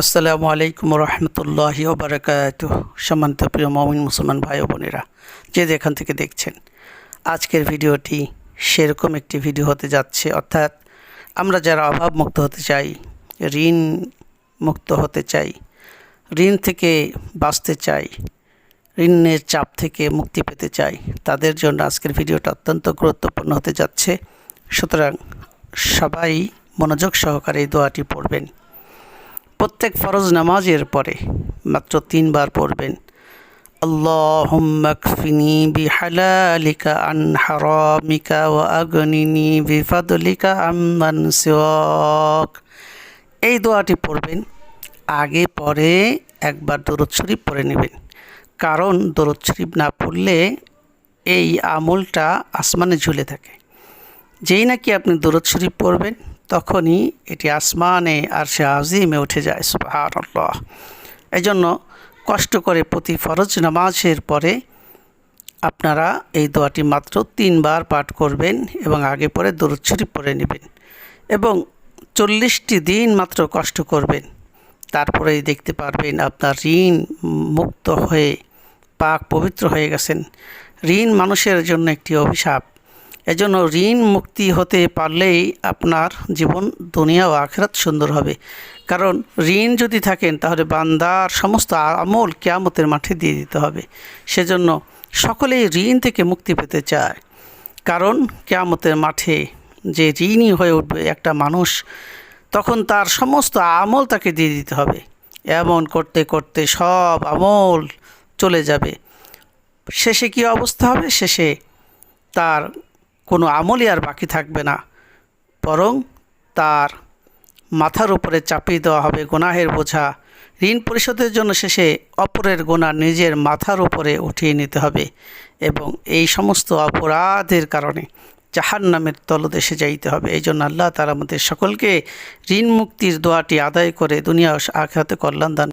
আসসালামু আলাইকুম রহমতুল্লাহি ওবরাকাত। সম্মানিত প্রিয় মমিন মুসলমান ভাই বোনেরা, যে যেখান থেকে দেখছেন, আজকের ভিডিওটি সেরকম একটি ভিডিও হতে যাচ্ছে, অর্থাৎ আমরা যারা অভাব মুক্ত হতে চাই, ঋণ মুক্ত হতে চাই, ঋণ থেকে বাঁচতে চাই, ঋণের চাপ থেকে মুক্তি পেতে চাই, তাদের জন্য আজকের ভিডিওটা অত্যন্ত গুরুত্বপূর্ণ হতে যাচ্ছে। সুতরাং সবাই মনোযোগ সহকারে এই দোয়াটি পড়বেন। প্রত্যেক ফরজ নামাজের পরে মাত্র তিনবার পড়বেন। বিহালালিকা বিফাদলিকা আম্মান এই দোয়াটি পড়বেন, আগে পরে একবার দরুদ শরীফ পড়ে নেবেন। কারণ দরুদ শরীফ না পড়লে এই আমলটা আসমানে ঝুলে থাকে। যেই নাকি আপনি দরুদ শরীফ পড়বেন তখনই এটি আসমানে আর সে আজিমে উঠে যায় সুবাহান্লাহ এই জন্য কষ্ট করে প্রতি ফরজ নামাজের পরে আপনারা এই দোয়াটি মাত্র তিনবার পাঠ করবেন এবং আগে পরে দরুদ শরীফ পড়ে নেবেন এবং চল্লিশটি দিন মাত্র কষ্ট করবেন। তারপরেই দেখতে পারবেন আপনার ঋণ মুক্ত হয়ে, পাক পবিত্র হয়ে গেছেন। ঋণ মানুষের জন্য একটি অভিশাপ। এজন্য ঋণ মুক্তি হতে পারলেই আপনার জীবন, দুনিয়া ও আখেরাত সুন্দর হবে। কারণ ঋণ যদি থাকেন, তাহলে বান্দার সমস্ত আমল কেয়ামতের মাঠে দিয়ে দিতে হবে। সেজন্য সকলেই ঋণ থেকে মুক্তি পেতে চায়। কারণ কেয়ামতের মাঠে যে ঋণই হয়ে উঠবে একটা মানুষ, তখন তার সমস্ত আমল তাকে দিয়ে দিতে হবে। এমন করতে করতে সব আমল চলে যাবে। শেষে কী অবস্থা হবে? শেষে তার কোনো আমলই আর বাকি থাকবে না। বরং তার মাথার উপরে চাপিয়ে দেওয়া হবে গোনাহের বোঝা। ঋণ পরিশোধের জন্য শেষে অপরের গোনা নিজের মাথার উপরে উঠিয়ে নিতে হবে এবং এই সমস্ত অপরাধের কারণে জাহান নামের তলদেশে যাইতে হবে। এই জন্য আল্লাহ তার আমাদের সকলকে ঋণ মুক্তির দোয়াটি আদায় করে দুনিয়া আখেরাতে কল্যাণ দান